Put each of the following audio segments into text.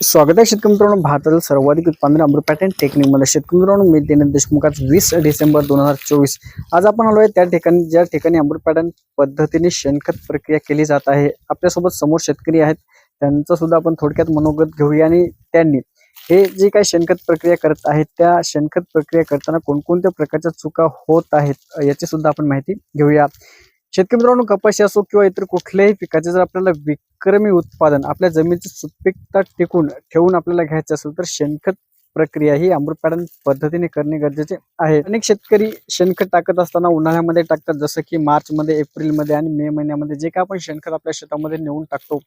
स्वागत आहे शेतकरी मित्रांनो. भारतातील सर्वाधिक उत्पादन अमृत पॅटर्न टेक्निकमध्ये शेतकरी मित्रांनो मी दिनेश देशमुखात वीस डिसेंबर दोन हजार चोवीस. आज आपण आलो आहे त्या ठिकाणी ज्या ठिकाणी अमृत पॅटर्न पद्धतीने शेणखत प्रक्रिया केली जात आहे. आपल्यासोबत समोर शेतकरी आहेत. त्यांचं सुद्धा आपण थोडक्यात मनोगत घेऊया आणि त्यांनी. हे जे काही शेणखत प्रक्रिया करत आहेत त्या शेणखत प्रक्रिया करताना कोणकोणत्या प्रकारच्या चुका होत आहेत याची सुद्धा आपण माहिती घेऊया. शेतकरी मित्रांनो कपाशी असो किंवा इतर कुठल्याही पिकाचे जर आपल्याला विक्रमी उत्पादन आपल्या जमिनीची सुपीकता टिकून ठेवून आपल्याला घ्यायचं असेल तर शेणखत प्रक्रिया ही अमृतपाडन पद्धतीने करणे गरजेचे आहे. अनेक शेतकरी शेणखत टाकत असताना उन्हाळ्यामध्ये टाकतात जसं की मार्चमध्ये एप्रिलमध्ये आणि मे महिन्यामध्ये. जे काय आपण शेणखत आपल्या शेतामध्ये नेऊन टाकतो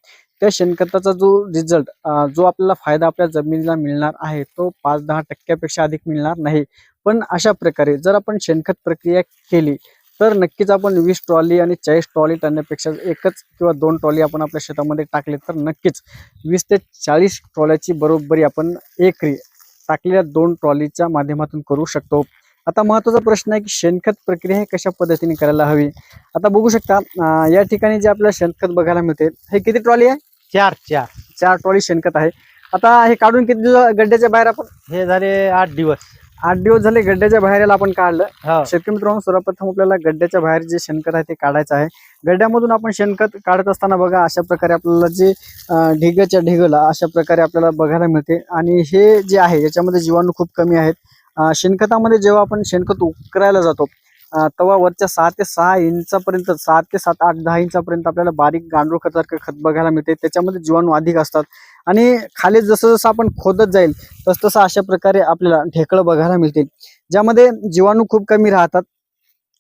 त्या शेणखताचा जो रिझल्ट जो आपल्याला फायदा आपल्या जमिनीला मिळणार आहे तो पाच दहा टक्क्यापेक्षा अधिक मिळणार नाही. पण अशा प्रकारे जर आपण शेणखत प्रक्रिया केली तर नक्कीच आपण वीस ट्रॉली आणि चाळीस ट्रॉली टाकण्यापेक्षा एकच किंवा दोन ट्रॉली आपण आपल्या शेतामध्ये टाकले तर नक्कीच वीस ते चाळीस ट्रॉल्याची बरोबरी आपण एकरी टाकलेल्या दोन ट्रॉलीच्या माध्यमातून करू शकतो. आता महत्त्वाचा प्रश्न आहे की शेणखत प्रक्रिया हे कशा पद्धतीने करायला हवी? आता बघू शकता या ठिकाणी जे आपल्याला शेणखत बघायला मिळते हे किती ट्रॉली आहे? चार चार. चार ट्रॉली शेणखत आहे. आता हे काढून किती दिवस गड्ड्याच्या बाहेर आपण? हे झाले आठ दिवस. आठ दिवस झाले गड्ड्याच्या बाहेर याला आपण काढलं. शेतकरी मित्रांनो सर्वप्रथम आपल्याला गड्ड्याच्या बाहेर जे शेणखत आहे ते काढायचं आहे. गड्ड्यामधून आपण शेणखत काढत असताना बघा अशा प्रकारे आपल्याला जे ढिगाच्या ढिगला अशा प्रकारे आपल्याला बघायला मिळते. आणि हे जे आहे याच्यामध्ये जीवाणू खूप कमी आहेत. शेणखतामध्ये जेव्हा आपण शेणखत उकरायला जातो तेव्हा वरच्या सहा ते सहा इंचापर्यंत सात ते सात आठ दहा इंचापर्यंत आपल्याला बारीक गांडूळ खतासारखं खत बघायला मिळते. त्याच्यामध्ये जीवाणू अधिक असतात. आणि खाली जसं जसं आपण खोदत जाईल तस तसं अशा प्रकारे आपल्याला ढेकळं बघायला मिळतील. ज्यामध्ये जीवाणू खूप कमी राहतात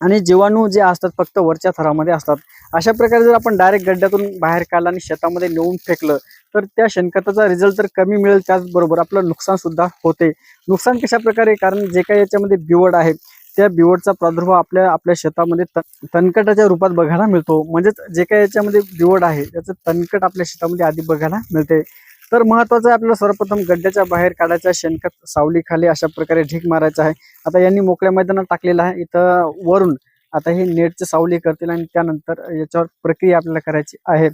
आणि जीवाणू जे असतात फक्त वरच्या थरामध्ये असतात. अशा प्रकारे जर आपण डायरेक्ट गड्ड्यातून बाहेर काढलं आणि शेतामध्ये नेऊन फेकलं तर त्या शेणखताचा रिझल्ट तर कमी मिळेल. त्याचबरोबर आपलं नुकसान सुद्धा होते. नुकसान कशा प्रकारे? कारण जे काही याच्यामध्ये बिवड आहे त्या बिवडचा प्रादुर्भाव आपल्या आपल्या शेतामध्ये त- तणकटाच्या रूपात बघायला मिळतो. म्हणजेच जे काही याच्यामध्ये बिवड आहे त्याचं तणकट आपल्या शेतामध्ये आधी बघायला मिळते. तर महत्वाचं आहे आपल्याला सर्वप्रथम गड्ड्याच्या बाहेर काढायचं शेणखत सावलीखाली अशा प्रकारे ढीक मारायचं आहे. आता यांनी मोकळ्या मैदानात टाकलेलं आहे. इथं वरून आता हे नेटचे सावली करतील आणि त्यानंतर याच्यावर प्रक्रिया आपल्याला करायची आहे.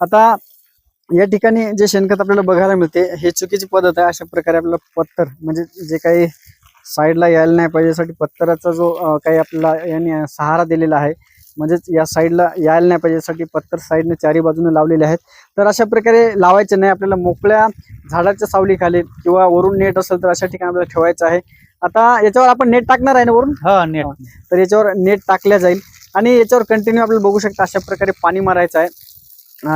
आता या ठिकाणी जे शेणखत आपल्याला बघायला मिळते हे चुकीची पद्धत आहे. अशा प्रकारे आपल्याला पत्तर म्हणजे जे काही साईडला यायला नाही पाहिजे यासाठी पत्तराचा जो काही आपल्याला यांनी सहारा दिलेला आहे म्हणजेच या साईडला यायला नाही पाहिजे. यासाठी पत्तर साईडने चारी बाजूने लावलेले आहेत. तर अशा प्रकारे लावायचे नाही. आपल्याला मोकळ्या झाडाच्या सावलीखाली किंवा वरून नेट असेल तर अशा ठिकाणी आपल्याला ठेवायचं आहे. आता याच्यावर आपण नेट टाकणार आहे ना वरून? हो नेट. तर याच्यावर नेट टाकल्या जाईल. आणि याच्यावर कंटिन्यू आपल्याला बघू शकता अशा प्रकारे पाणी मारायचं आहे.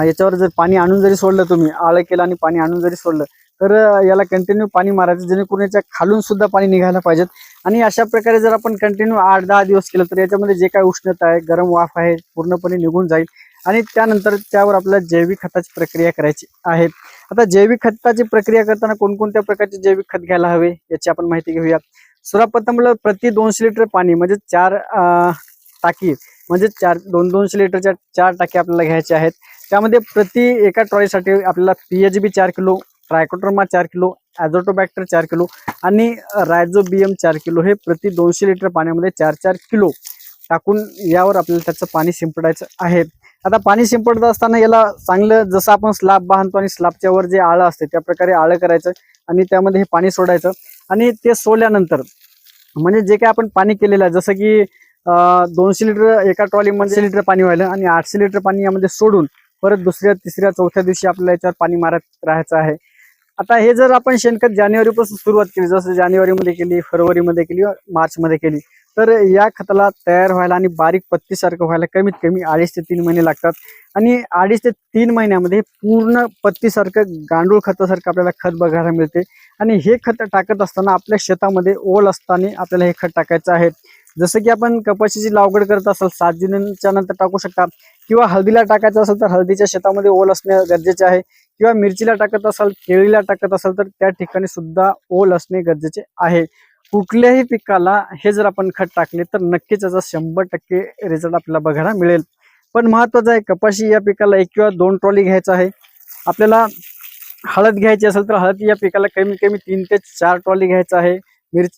याच्यावर जर पाणी आणून जरी सोडलं तुम्ही आळं केलं आणि पाणी आणून जरी सोडलं तर याला कंटिन्यू पाणी मारायचं जेणेकरून याच्या खालून सुद्धा पाणी निघायला पाहिजेत. आणि अशा प्रकारे जर आपण कंटिन्यू आठ दहा दिवस केलं तर याच्यामध्ये जे काय उष्णता आहे गरम वाफ आहे पूर्णपणे निघून जाईल. आणि त्यानंतर त्यावर आपल्याला जैविक खताची प्रक्रिया करायची आहे. आता जैविक खताची प्रक्रिया करताना कोणकोणत्या प्रकारचे जैविक खत घ्यायला हवे याची आपण माहिती घेऊया सर्वप्रथम प्रति दोनशे लिटर पाणी म्हणजे चार टाकी म्हणजे चार दोन दोनशे लिटरच्या चार टाकी आपल्याला घ्यायच्या आहेत. त्यामध्ये प्रति एका ट्रॉलीसाठी आपल्याला पी एच बी चार किलो ट्रायकोट्रमा चार किलो ॲझोटोबॅक्टर चार किलो आणि रायझोबियम चार किलो हे प्रति दोनशे लिटर पाण्यामध्ये चार चार किलो टाकून यावर आपल्याला त्याचं पाणी शिंपडायचं आहे. आता पाणी शिंपडत असताना याला चांगलं जसं आपण स्लाब बांधतो आणि स्लाबच्या वर जे आळं असते त्या प्रकारे आळं करायचं आणि त्यामध्ये हे पाणी सोडायचं आणि ते सोडल्यानंतर म्हणजे जे काय आपण पाणी केलेलं आहे जसं की दोनशे लिटर एका ट्रॉलीमध्ये लिटर पाणी व्हायलं आणि आठशे लिटर पाणी यामध्ये सोडून परत दुसऱ्या तिसऱ्या चौथ्या दिवशी आपल्याला याच्यावर पाणी मारत राहायचं आहे. आता हे जर आपण शेणखत जानेवारीपासून सुरुवात केली जसं जानेवारीमध्ये केली फरवरीमध्ये केली मार्चमध्ये केली तर या खताला तयार व्हायला आणि बारीक पत्तीसारखं व्हायला कमीत कमी अडीच ते तीन महिने लागतात. आणि अडीच ते तीन महिन्यामध्ये पूर्ण पत्तीसारखं गांडूळ खतासारखं आपल्याला खत बघायला मिळते. आणि हे खत टाकत असताना आपल्या शेतामध्ये ओल असताना आपल्याला हे खत टाकायचं आहे. जसं की आपण कपाशीची लागवड करत असाल सात जुन्यांच्या नंतर टाकू शकता. किंवा हळदीला टाकायचं असेल तर हळदीच्या शेतामध्ये ओल असणे गरजेचे आहे. किंवा मिरचीला टाकत असाल केळीला टाकत असाल तर त्या ठिकाणी सुद्धा ओल असणे गरजेचे आहे. कुठल्याही पिकाला हे जर आपण खत टाकले तर नक्कीच याचा शंभर टक्के रिझल्ट आपल्याला बघायला मिळेल. पण महत्वाचं आहे कपाशी या पिकाला एक किंवा दोन ट्रॉली घ्यायचं आहे. आपल्याला हळद घ्यायची असेल तर हळद या पिकाला कमीत कमी तीन ते चार ट्रॉली घ्यायचं आहे. मिरची